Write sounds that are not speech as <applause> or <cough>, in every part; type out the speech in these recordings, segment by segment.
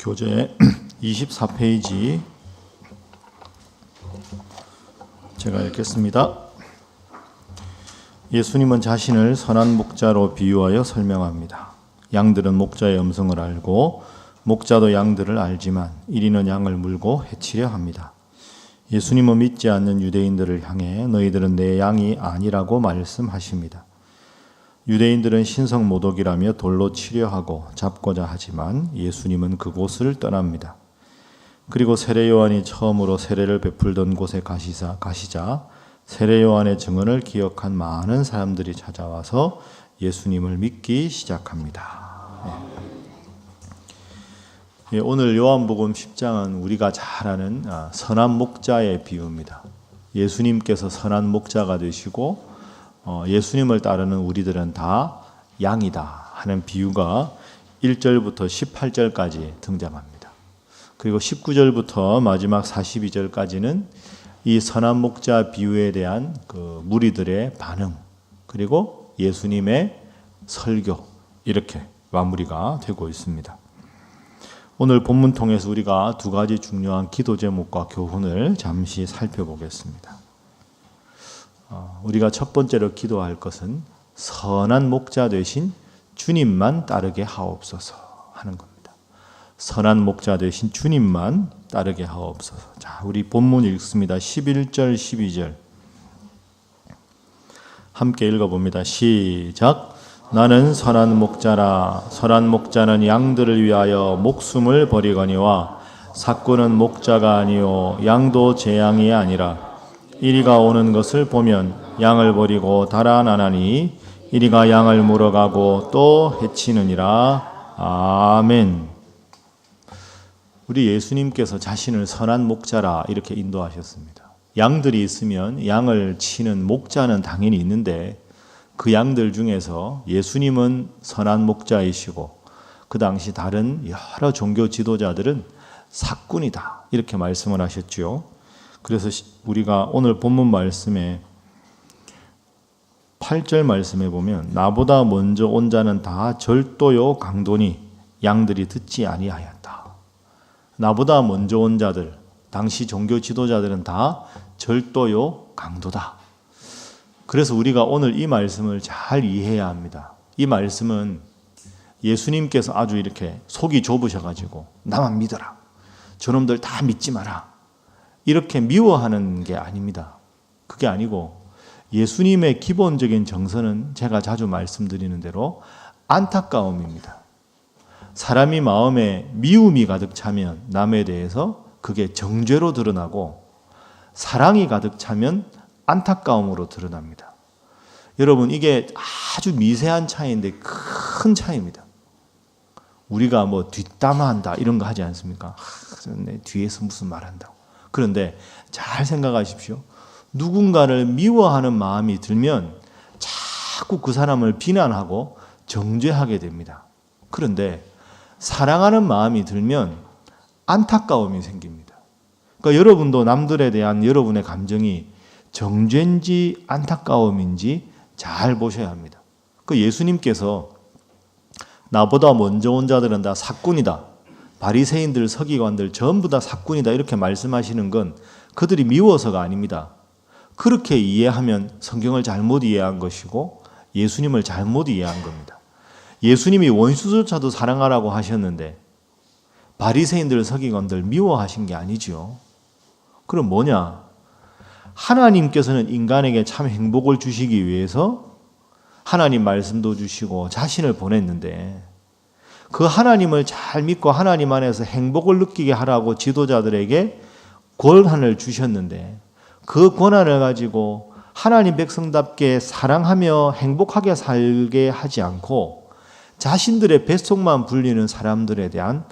교재 <clears throat> 24페이지 제가 읽겠습니다. 예수님은 자신을 선한 목자로 비유하여 설명합니다. 양들은 목자의 음성을 알고 목자도 양들을 알지만 이리는 양을 물고 해치려 합니다. 예수님은 믿지 않는 유대인들을 향해 너희들은 내 양이 아니라고 말씀하십니다. 유대인들은 신성 모독이라며 돌로 치려하고 잡고자 하지만 예수님은 그곳을 떠납니다. 그리고 세례 요한이 처음으로 세례를 베풀던 곳에 가시자 가시자 세례 요한의 증언을 기억한 많은 사람들이 찾아와서 예수님을 믿기 시작합니다. 예, 오늘 요한복음 10장은 우리가 잘 아는 아, 선한 목자의 비유입니다. 예수님께서 선한 목자가 되시고 어, 예수님을 따르는 우리들은 다 양이다 하는 비유가 1절부터 18절까지 등장합니다. 그리고 19절부터 마지막 42절까지는 이 선한 목자 비유에 대한 그 무리들의 반응 그리고 예수님의 설교 이렇게 마무리가 되고 있습니다. 오늘 본문 통해서 우리가 두 가지 중요한 기도 제목과 교훈을 잠시 살펴보겠습니다. 어, 우리가 첫 번째로 기도할 것은 선한 목자 되신 주님만 따르게 하옵소서 하는 겁니다. 선한 목자 되신 주님만 따르게 하옵소서. 자, 우리 본문 읽습니다. 11절 12절. 함께 읽어 봅니다. 시작. 나는 선한 목자라 선한 목자는 양들을 위하여 목숨을 버리거니와 사꾼은 목자가 아니요 양도 제 양이 아니라 이리가 오는 것을 보면 양을 버리고 달아나나니 이리가 양을 물어가고 또 해치느니라 아멘. 우리 예수님께서 자신을 선한 목자라 이렇게 인도하셨습니다. 양들이 있으면 양을 치는 목자는 당연히 있는데 그 양들 중에서 예수님은 선한 목자이시고 그 당시 다른 여러 종교 지도자들은 사꾼이다 이렇게 말씀을 하셨지요. 그래서 우리가 오늘 본문 말씀에 8절 말씀에 보면 나보다 먼저 온 자는 다 절도요 강도니 양들이 듣지 아니하였다. 나보다 먼저 온 자들 당시 종교 지도자들은 다 절도요 강도다. 그래서 우리가 오늘 이 말씀을 잘 이해해야 합니다. 이 말씀은 예수님께서 아주 이렇게 속이 좁으셔가지고 나만 믿어라. 저놈들 다 믿지 마라. 이렇게 미워하는 게 아닙니다. 그게 아니고 예수님의 기본적인 정서는 제가 자주 말씀드리는 대로 안타까움입니다. 사람이 마음에 미움이 가득 차면 남에 대해서 그게 정죄로 드러나고 사랑이 가득 차면 안타까움으로 드러납니다. 여러분 이게 아주 미세한 차이인데 큰 차이입니다. 우리가 뭐 뒷담화한다 이런 거 하지 않습니까? 아, 내 뒤에서 무슨 말한다고. 그런데 잘 생각하십시오. 누군가를 미워하는 마음이 들면 자꾸 그 사람을 비난하고 정죄하게 됩니다. 그런데 사랑하는 마음이 들면 안타까움이 생깁니다. 그러니까 여러분도 남들에 대한 여러분의 감정이 정죄인지 안타까움인지 잘 보셔야 합니다. 그 예수님께서 나보다 먼저 온 자들은 다 사꾼이다. 바리새인들, 서기관들 전부 다 사꾼이다 이렇게 말씀하시는 건 그들이 미워서가 아닙니다. 그렇게 이해하면 성경을 잘못 이해한 것이고 예수님을 잘못 이해한 겁니다. 예수님이 원수조차도 사랑하라고 하셨는데 바리새인들, 서기관들 미워하신 게 아니죠. 그럼 뭐냐? 하나님께서는 인간에게 참 행복을 주시기 위해서 하나님 말씀도 주시고 자신을 보냈는데 그 하나님을 잘 믿고 하나님 안에서 행복을 느끼게 하라고 지도자들에게 권한을 주셨는데 그 권한을 가지고 하나님 백성답게 사랑하며 행복하게 살게 하지 않고 자신들의 뱃속만 불리는 사람들에 대한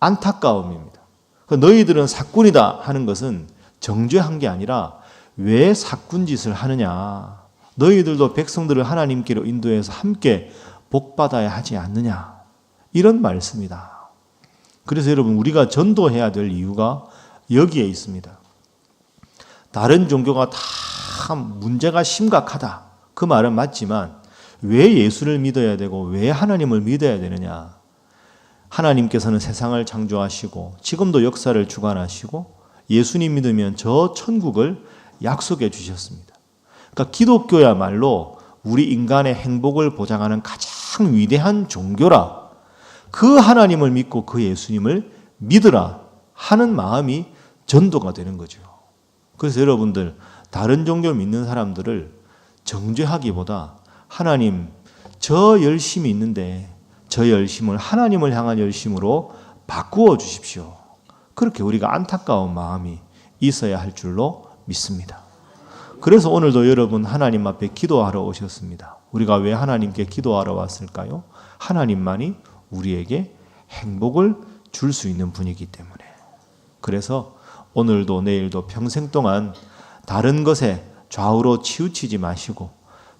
안타까움입니다. 그 너희들은 사꾼이다 하는 것은 정죄한 게 아니라 왜 사꾼 짓을 하느냐. 너희들도 백성들을 하나님께로 인도해서 함께 복받아야 하지 않느냐. 이런 말씀이다. 그래서 여러분 우리가 전도해야 될 이유가 여기에 있습니다. 다른 종교가 다 문제가 심각하다. 그 말은 맞지만 왜 예수를 믿어야 되고 왜 하나님을 믿어야 되느냐? 하나님께서는 세상을 창조하시고 지금도 역사를 주관하시고 예수님 믿으면 저 천국을 약속해 주셨습니다. 그러니까 기독교야말로 우리 인간의 행복을 보장하는 가장 위대한 종교라. 그 하나님을 믿고 그 예수님을 믿으라 하는 마음이 전도가 되는 거죠. 그래서 여러분들 다른 종교를 믿는 사람들을 정죄하기보다 하나님 저 열심이 있는데 저 열심을 하나님을 향한 열심으로 바꾸어 주십시오. 그렇게 우리가 안타까운 마음이 있어야 할 줄로 믿습니다. 그래서 오늘도 여러분 하나님 앞에 기도하러 오셨습니다. 우리가 왜 하나님께 기도하러 왔을까요? 하나님만이 우리에게 행복을 줄 수 있는 분이기 때문에. 그래서 오늘도 내일도 평생 동안 다른 것에 좌우로 치우치지 마시고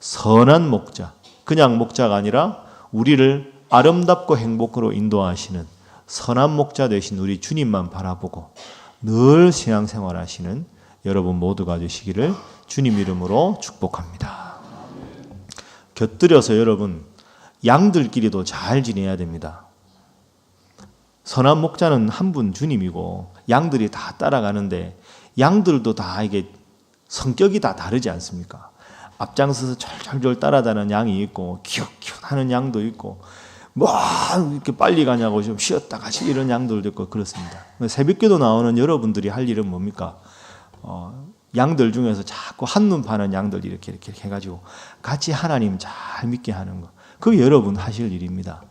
선한 목자, 그냥 목자가 아니라 우리를 아름답고 행복으로 인도하시는 선한 목자 되신 우리 주님만 바라보고 늘 신앙생활 하시는 여러분 모두가 되시기를 주님 이름으로 축복합니다. 곁들여서 여러분 양들끼리도 잘 지내야 됩니다. 선한 목자는 한 분 주님이고 양들이 다 따라가는데 양들도 다 이게 성격이 다 다르지 않습니까? 앞장서서 절절절 따라다니는 양이 있고 키웃키웃 하는 양도 있고 뭐 이렇게 빨리 가냐고 좀 쉬었다 가시 이런 양들도 있고 그렇습니다. 새벽기도 나오는 여러분들이 할 일은 뭡니까? 어, 양들 중에서 자꾸 한눈 파는 양들 이렇게 이렇게 해가지고 같이 하나님 잘 믿게 하는 거. 그게 여러분 하실 일입니다.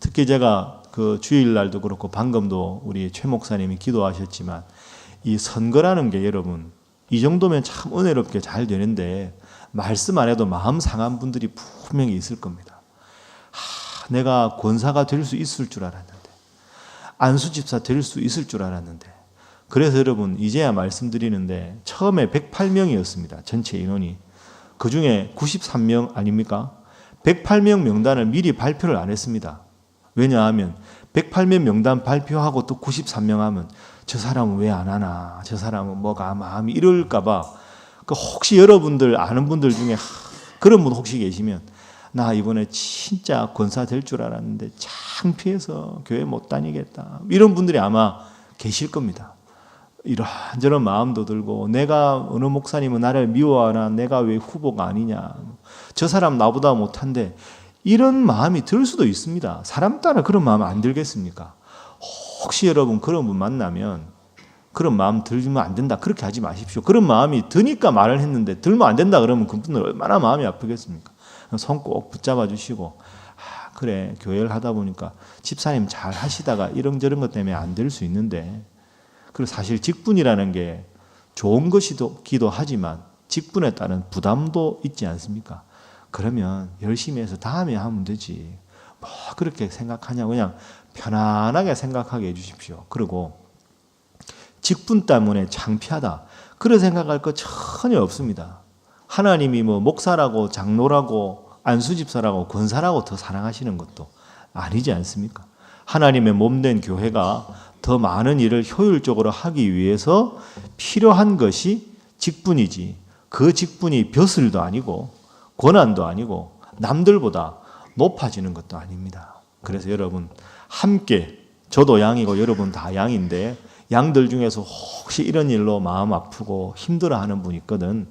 특히 제가 그 주일날도 그렇고 방금도 우리 최 목사님이 기도하셨지만 이 선거라는 게 여러분 이 정도면 참 은혜롭게 잘 되는데 말씀 안 해도 마음 상한 분들이 분명히 있을 겁니다. 하, 내가 권사가 될 수 있을 줄 알았는데 안수 집사 될 수 있을 줄 알았는데 그래서 여러분 이제야 말씀드리는데 처음에 108명이었습니다. 전체 인원이 그 중에 93명 아닙니까? 108명 명단을 미리 발표를 안 했습니다. 왜냐하면 108명 명단 발표하고 또 93명 하면 저 사람은 왜 안 하나? 저 사람은 뭐가 마음이 이럴까봐 그 혹시 여러분들 아는 분들 중에 그런 분 혹시 계시면 나 이번에 진짜 권사 될 줄 알았는데 창피해서 교회 못 다니겠다. 이런 분들이 아마 계실 겁니다. 이런저런 마음도 들고 내가 어느 목사님은 나를 미워하나 내가 왜 후보가 아니냐. 저 사람 나보다 못한데 이런 마음이 들 수도 있습니다. 사람 따라 그런 마음 안 들겠습니까? 혹시 여러분 그런 분 만나면 그런 마음 들면 안 된다. 그렇게 하지 마십시오. 그런 마음이 드니까 말을 했는데 들면 안 된다 그러면 그분들 얼마나 마음이 아프겠습니까? 손 꼭 붙잡아 주시고 아, 그래 교회를 하다 보니까 집사님 잘 하시다가 이런저런 것 때문에 안 될 수 있는데 그리고 사실 직분이라는 게 좋은 것이기도 하지만 직분에 따른 부담도 있지 않습니까? 그러면 열심히 해서 다음에 하면 되지. 뭐 그렇게 생각하냐 그냥 편안하게 생각하게 해주십시오. 그리고 직분 때문에 창피하다. 그런 생각할 것 전혀 없습니다. 하나님이 뭐 목사라고 장로라고 안수집사라고 권사라고 더 사랑하시는 것도 아니지 않습니까? 하나님의 몸된 교회가 더 많은 일을 효율적으로 하기 위해서 필요한 것이 직분이지. 그 직분이 벼슬도 아니고 권한도 아니고 남들보다 높아지는 것도 아닙니다. 그래서 여러분 함께 저도 양이고 여러분 다 양인데 양들 중에서 혹시 이런 일로 마음 아프고 힘들어하는 분 있거든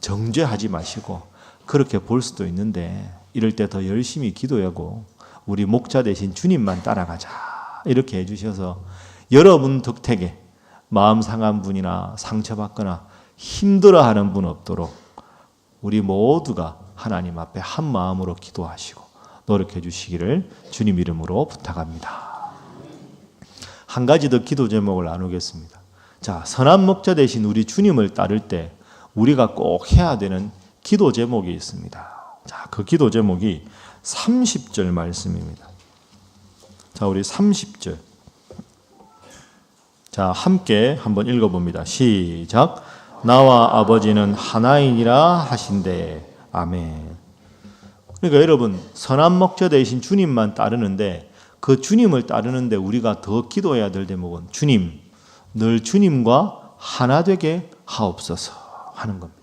정죄하지 마시고 그렇게 볼 수도 있는데 이럴 때 더 열심히 기도하고 우리 목자 대신 주님만 따라가자 이렇게 해주셔서 여러분 덕택에 마음 상한 분이나 상처받거나 힘들어하는 분 없도록 우리 모두가 하나님 앞에 한 마음으로 기도하시고 노력해 주시기를 주님 이름으로 부탁합니다. 한 가지 더 기도 제목을 나누겠습니다. 자, 선한 목자 대신 우리 주님을 따를 때 우리가 꼭 해야 되는 기도 제목이 있습니다. 자, 그 기도 제목이 30절 말씀입니다. 자, 우리 30절. 자, 함께 한번 읽어 봅니다. 시작. 나와 아버지는 하나이니라 하신대. 아멘. 그러니까 여러분 선한 목자 대신 주님만 따르는데 그 주님을 따르는데 우리가 더 기도해야 될 대목은 주님 늘 주님과 하나 되게 하옵소서 하는 겁니다.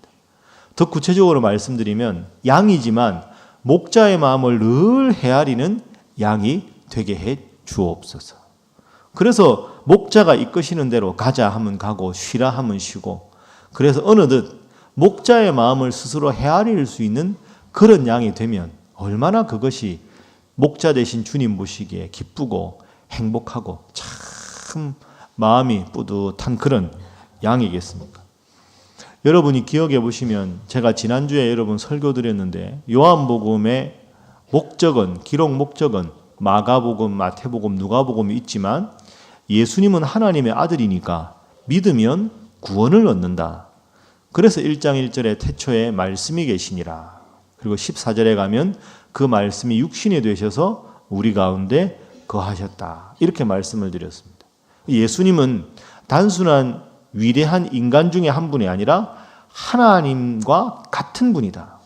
더 구체적으로 말씀드리면 양이지만 목자의 마음을 늘 헤아리는 양이 되게 해 주옵소서. 그래서 목자가 이끄시는 대로 가자 하면 가고 쉬라 하면 쉬고 그래서 어느덧 목자의 마음을 스스로 헤아릴 수 있는 그런 양이 되면 얼마나 그것이 목자 대신 주님 보시기에 기쁘고 행복하고 참 마음이 뿌듯한 그런 양이겠습니까? 여러분이 기억해 보시면 제가 지난주에 여러분 설교 드렸는데 요한복음의 목적은 기록 목적은 마가복음, 마태복음, 누가복음이 있지만 예수님은 하나님의 아들이니까 믿으면 구원을 얻는다. 그래서 1장 1절에 태초에 말씀이 계시니라. 그리고 14절에 가면 그 말씀이 육신이 되셔서 우리 가운데 거하셨다. 이렇게 말씀을 드렸습니다. 예수님은 단순한 위대한 인간 중에 한 분이 아니라 하나님과 같은 분이다.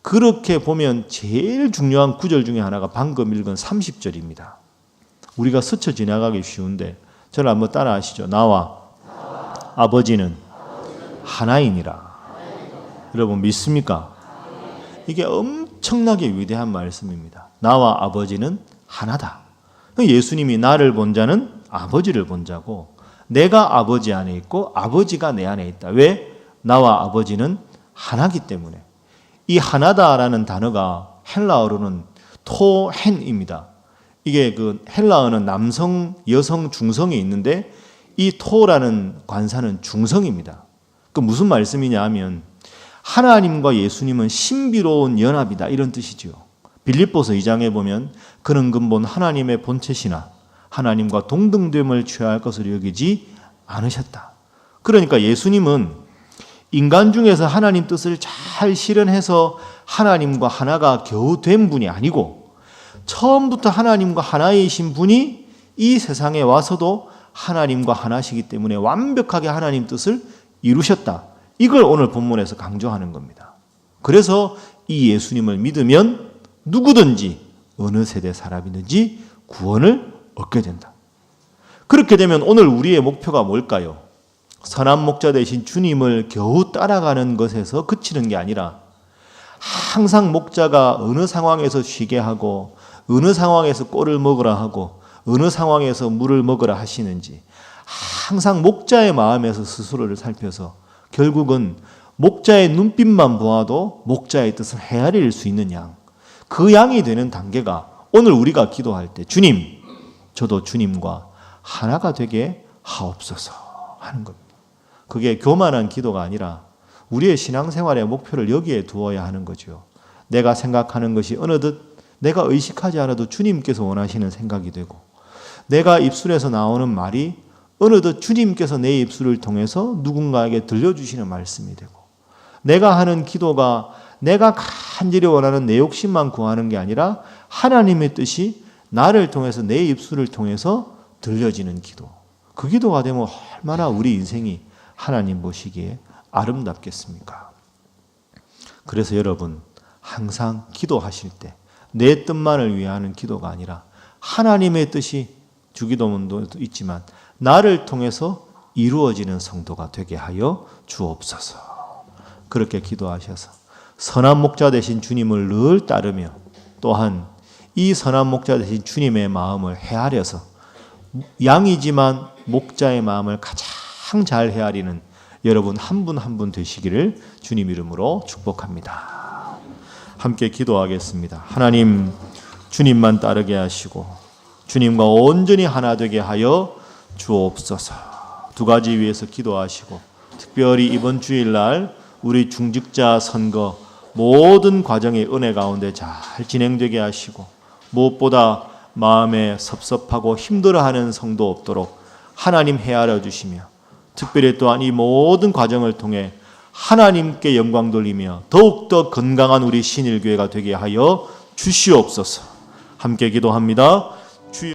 그렇게 보면 제일 중요한 구절 중에 하나가 방금 읽은 30절입니다. 우리가 스쳐 지나가기 쉬운데 저를 한번 따라 하시죠. 나와 아버지는 하나이니라. 여러분 믿습니까? 이게 엄청나게 위대한 말씀입니다. 나와 아버지는 하나다. 예수님이 나를 본 자는 아버지를 본 자고 내가 아버지 안에 있고 아버지가 내 안에 있다. 왜? 나와 아버지는 하나기 때문에. 이 하나다라는 단어가 헬라어로는 토헨입니다. 이게 그 헬라어는 남성, 여성, 중성이 있는데 이 토라는 관사는 중성입니다. 그 무슨 말씀이냐 하면 하나님과 예수님은 신비로운 연합이다 이런 뜻이죠. 빌립보서 2장에 보면 그는 근본 하나님의 본체시나 하나님과 동등됨을 취할 것을 여기지 않으셨다. 그러니까 예수님은 인간 중에서 하나님 뜻을 잘 실현해서 하나님과 하나가 겨우 된 분이 아니고 처음부터 하나님과 하나이신 분이 이 세상에 와서도 하나님과 하나시기 때문에 완벽하게 하나님 뜻을 이루셨다. 이걸 오늘 본문에서 강조하는 겁니다. 그래서 이 예수님을 믿으면 누구든지 어느 세대 사람이든지 구원을 얻게 된다. 그렇게 되면 오늘 우리의 목표가 뭘까요? 선한 목자 대신 주님을 겨우 따라가는 것에서 그치는 게 아니라 항상 목자가 어느 상황에서 쉬게 하고 어느 상황에서 꼴을 먹으라 하고 어느 상황에서 물을 먹으라 하시는지 항상 목자의 마음에서 스스로를 살펴서 결국은 목자의 눈빛만 보아도 목자의 뜻을 헤아릴 수 있는 양. 그 양이 되는 단계가 오늘 우리가 기도할 때 주님, 저도 주님과 하나가 되게 하옵소서 하는 겁니다. 그게 교만한 기도가 아니라 우리의 신앙생활의 목표를 여기에 두어야 하는 거죠. 내가 생각하는 것이 어느덧 내가 의식하지 않아도 주님께서 원하시는 생각이 되고 내가 입술에서 나오는 말이 어느덧 주님께서 내 입술을 통해서 누군가에게 들려주시는 말씀이 되고 내가 하는 기도가 내가 간절히 원하는 내 욕심만 구하는 게 아니라 하나님의 뜻이 나를 통해서 내 입술을 통해서 들려지는 기도. 그 기도가 되면 얼마나 우리 인생이 하나님 보시기에 아름답겠습니까? 그래서 여러분 항상 기도하실 때 내 뜻만을 위하는 기도가 아니라 하나님의 뜻이 주기도문도 있지만 나를 통해서 이루어지는 성도가 되게 하여 주옵소서. 그렇게 기도하셔서 선한 목자 되신 주님을 늘 따르며 또한 이 선한 목자 되신 주님의 마음을 헤아려서 양이지만 목자의 마음을 가장 잘 헤아리는 여러분 한 분 한 분 되시기를 주님 이름으로 축복합니다. 함께 기도하겠습니다. 하나님 주님만 따르게 하시고 주님과 온전히 하나 되게 하여 주옵소서. 두 가지 위해서 기도하시고 특별히 이번 주일날 우리 중직자 선거 모든 과정의 은혜 가운데 잘 진행되게 하시고 무엇보다 마음에 섭섭하고 힘들어하는 성도 없도록 하나님 헤아려 주시며 특별히 또한 이 모든 과정을 통해 하나님께 영광 돌리며 더욱더 건강한 우리 신일교회가 되게 하여 주시옵소서. 함께 기도합니다. 주여